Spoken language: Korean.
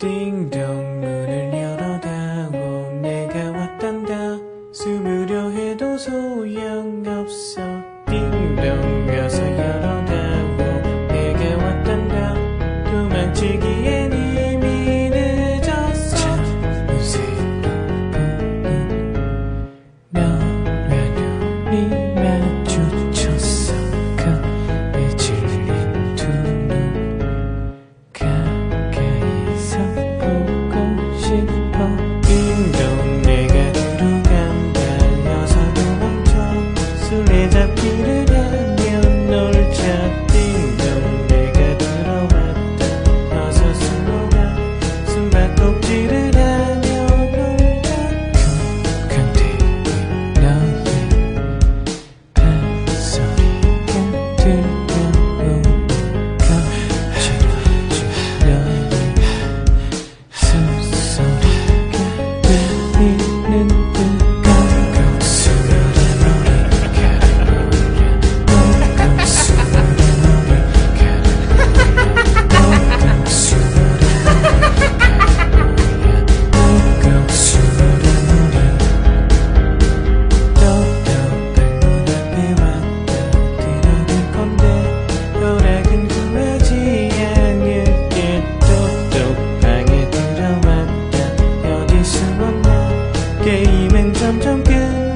띵동 문을 열어다오. 내가 왔단다. 숨으려 해도 소용 met the 看江边